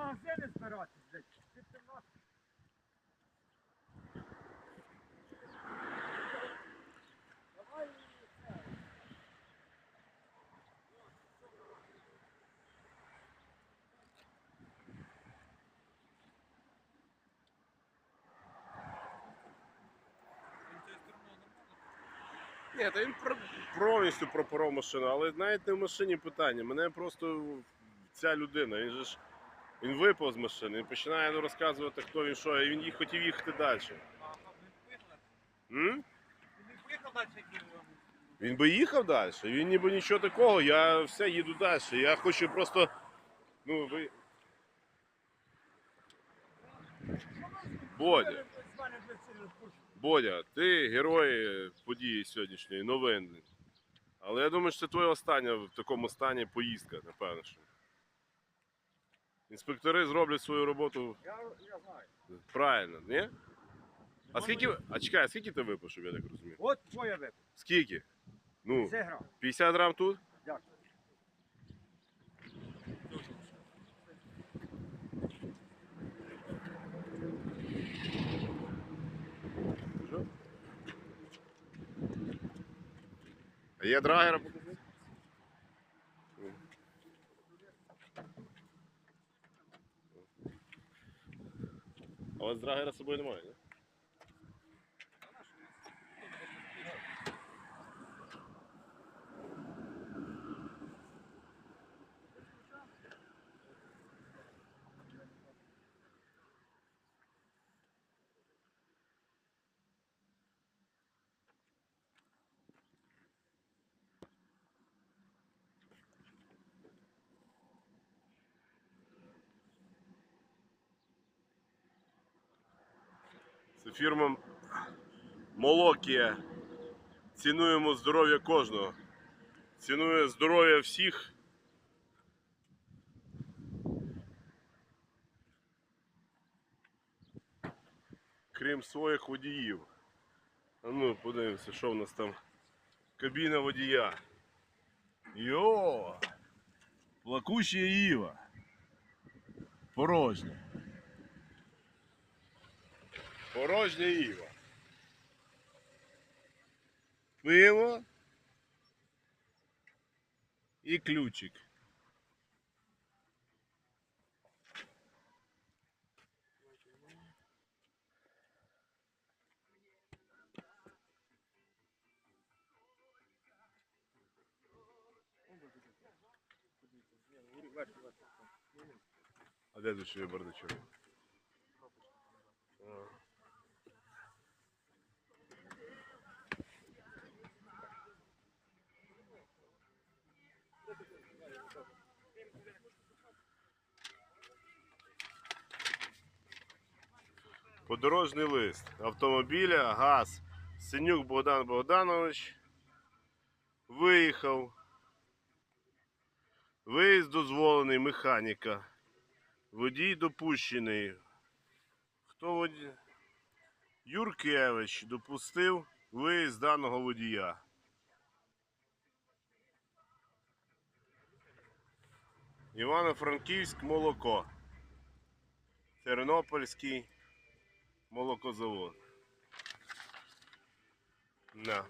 магазини збирати, блядь. Ні, та він повністю пропоров машину, але навіть не в машині питання. Мене просто ця людина, він же ж він випав з машини, він починає ну, розказувати, хто він що, і він хотів їхати далі. М? Він би їхав далі. Він ніби нічого такого, я все їду далі. Я хочу просто. Ну, ви. Бодя. Бодя, ти герой події сьогоднішньої, новин. Але я думаю, що це твоя остання в такому стані поїздка, напевно. Що. Інспектори зроблять свою роботу Я, я знаю. правильно, ні? А скільки. А чекай, а скільки ти випив, щоб я так розумів? От твоя випадка. Скільки? Ну, Це гра. 50 грам тут? Дякую. А є драгера покажи? А у вас драгера з собою немає, ні? Це фірма Молокія. Цінуємо здоров'я кожного. Цінує здоров'я всіх. Крім своїх водіїв. А ну, подивимося, що в нас там. Кабіна водія. Йо! Плакуща Іва. Порожня. Порожня Іва. Пиво і ключик. А де душовий бардачок? А. Подорожний лист автомобіля, газ. Синюк Богдан Богданович виїхав. Виїзд дозволений механіка. Водій допущений. Хто водій? Юркевич допустив виїзд даного водія. Івано-Франківськ молоко. Тернопільський молокозавод. Да.